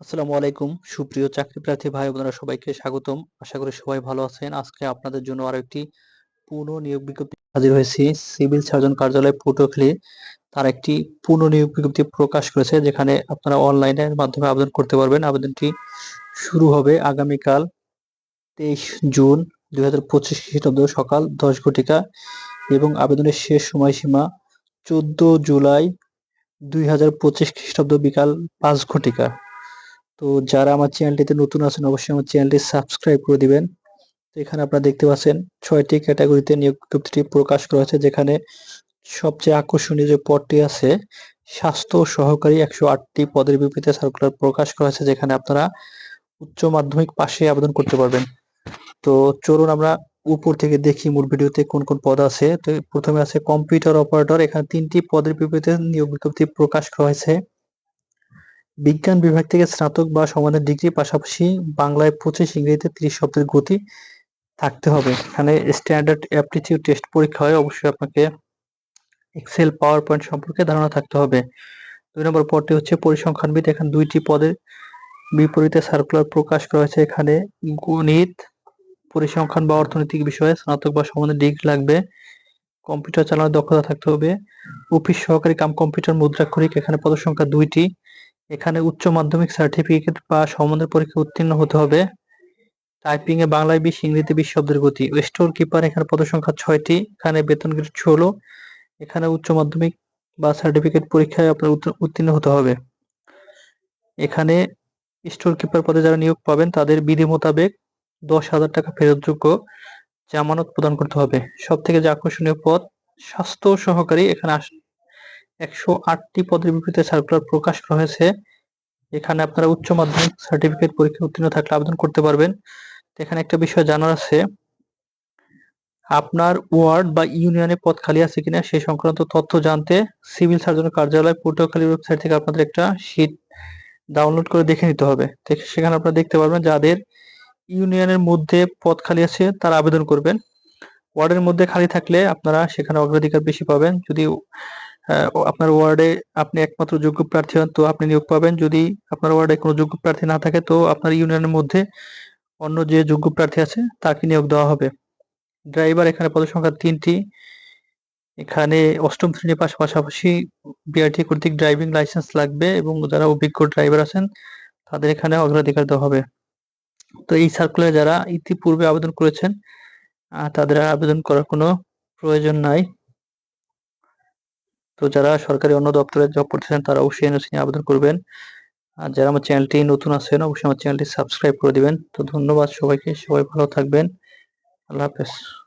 আসসালামু আলাইকুম। সুপ্রিয় চাকরি প্রার্থী ভাই বোনেরা, সবাইকে স্বাগতম। আশা করি সবাই ভালো আছেন। আজকে আপনাদের জন্য আরও একটি পুনঃ নিয়োগ বিজ্ঞপ্তি হাজির হয়েছি। সিভিল সার্জন কার্যালয় পটুয়াখালী। তার একটি পুনঃ নিয়োগ বিজ্ঞপ্তি প্রকাশ করেছে, যেখানে আপনারা অনলাইনের মাধ্যমে আবেদন করতে পারবেন। আবেদনটি শুরু হবে আগামীকাল তেইশ জুন দুই হাজার পঁচিশ খ্রিস্টাব্দ সকাল দশ ঘটিকা এবং আবেদনের শেষ সময়সীমা চোদ্দ জুলাই দুই হাজার পঁচিশ খ্রিস্টাব্দ বিকাল পাঁচ ঘটিকা। তো যারা আমার চ্যানেলটিতে নতুন আছেন, অবশ্যই আমার চ্যানেলটি সাবস্ক্রাইব করে দিবেন। তো এখানে আপনারা দেখতে পাচ্ছেন ছয়টি ক্যাটাগরিতে নিয়োগ বিজ্ঞপ্তিটি প্রকাশ করা হয়েছে, যেখানে সবচেয়ে আকর্ষণীয় যে পদটি আছে, স্বাস্থ্য সহকারী একশো আটটি পদের বিপরীতে সার্কুলার প্রকাশ করা হয়েছে, যেখানে আপনারা উচ্চ মাধ্যমিক পাশে আবেদন করতে পারবেন। তো চলুন আমরা উপর থেকে দেখি মূল ভিডিওতে কোন কোন পদ আছে। তো প্রথমে আছে কম্পিউটার অপারেটর, এখানে তিনটি পদের বিপরীতে নিয়োগ বিজ্ঞপ্তি প্রকাশ করা হয়েছে। বিজ্ঞান বিভাগ থেকে স্নাতক বা সমানের ডিগ্রি পাশাপাশি বাংলায় পঁচিশ ইংরেজিতে ত্রিশ শব্দের গতি থাকতে হবে। এখানে স্ট্যান্ডার্ড অ্যাপটিটিউড টেস্ট পরীক্ষা হয়, অবশ্যই আপনাকে এক্সেল পাওয়ার পয়েন্ট সম্পর্কে ধারণা থাকতে হবে। দুই নম্বর পদটি হচ্ছে পরিসংখ্যানবিদ। এখানে দুইটি পদের বিপরীতে সার্কুলার প্রকাশ করা হয়েছে। এখানে গণিত, পরিসংখ্যান বা অর্থনৈতিক বিষয়ে স্নাতক বা সমানের ডিগ্রি লাগবে। কম্পিউটার চালানোর দক্ষতা থাকতে হবে। অফিস সহকারী কাম কম্পিউটার মুদ্রাক্ষরিক। এখানে পদসংখ্যা দুইটি। এখানে উচ্চ মাধ্যমিক সার্টিফিকেট বা সমানের পরীক্ষা উত্তীর্ণ হতে হবে। টাইপিং এ বাংলায় বিশ, ইংরেজিতে বিশ শব্দের গতি। স্টোর কিপার এখানে পদসংখ্যা ছয়টি। এখানে বেতন গ্রেড ষোলো। এখানে উচ্চ মাধ্যমিক বা সার্টিফিকেট পরীক্ষায় আপনার উত্তীর্ণ হতে হবে। এখানে স্টোর কিপার পদে যারা নিয়োগ পাবেন, তাদের বিধি মোতাবেক দশ হাজার টাকা ফেরতযোগ্য জামানত প্রদান করতে হবে। সব থেকে যে আকর্ষণীয় পদ, স্বাস্থ্য সহকারী এখানে একশো আটটি পদের বিপরীতে সার্কুলার প্রকাশ করা হয়েছে এখানে আপনারা উচ্চ মাধ্যমিক সার্টিফিকেট পরীক্ষা উত্তীর্ণ থাকলে আবেদন করতে পারবেন। এখানে একটা বিষয় জানার আছে। আপনার ওয়ার্ড বা ইউনিয়নে পদ খালি আছে কিনা সেই সংক্রান্ত তথ্য জানতে সিভিল সার্জনের কার্যালয় পটুয়াখালী ওয়েবসাইট থেকে আপনাদের একটা শীট ডাউনলোড করে দেখে নিতে হবে। সেখানে আপনারা দেখতে পারবেন যাদের ইউনিয়নের মধ্যে পদ খালি আছে তারা আবেদন করবেন। ওয়ার্ডের মধ্যে খালি থাকলে আপনারা সেখানে অগ্রাধিকার বেশি পাবেন। যদি আপনার ওয়ার্ডে আপনি একমাত্র যোগ্য প্রার্থী হন, তো আপনি নিয়োগ পাবেন। যদি আপনার ওয়ার্ডে কোনো যোগ্য প্রার্থী না থাকে, তো আপনার ইউনিয়নের মধ্যে অন্য যে যোগ্য প্রার্থী আছে, তাকে নিয়োগ দেওয়া হবে। ড্রাইভার এখানে পদসংখ্যা তিনটি। এখানে অষ্টম শ্রেণি পাশ পাশাপাশি বিআরটি কর্তৃক ড্রাইভিং লাইসেন্স লাগবে এবং যারা অভিজ্ঞ ড্রাইভার আছেন, তাদের এখানে অগ্রাধিকার দেওয়া হবে। তো এই সার্কুলারে যারা ইতিপূর্বে আবেদন করেছেন তাদের আবেদন করার কোনো প্রয়োজন নাই। তো যারা সরকারি অন্য দপ্তরে জব করতেছেন, তারা অবশ্যই এনওসি নিয়ে আবেদন করবেন। আর যারা আমার চ্যানেলটি নতুন আছেন, অবশ্যই আমার চ্যানেলটি সাবস্ক্রাইব করে দিবেন। তো ধন্যবাদ সবাইকে, সবাই ভালো থাকবেন। আল্লাহ হাফেজ।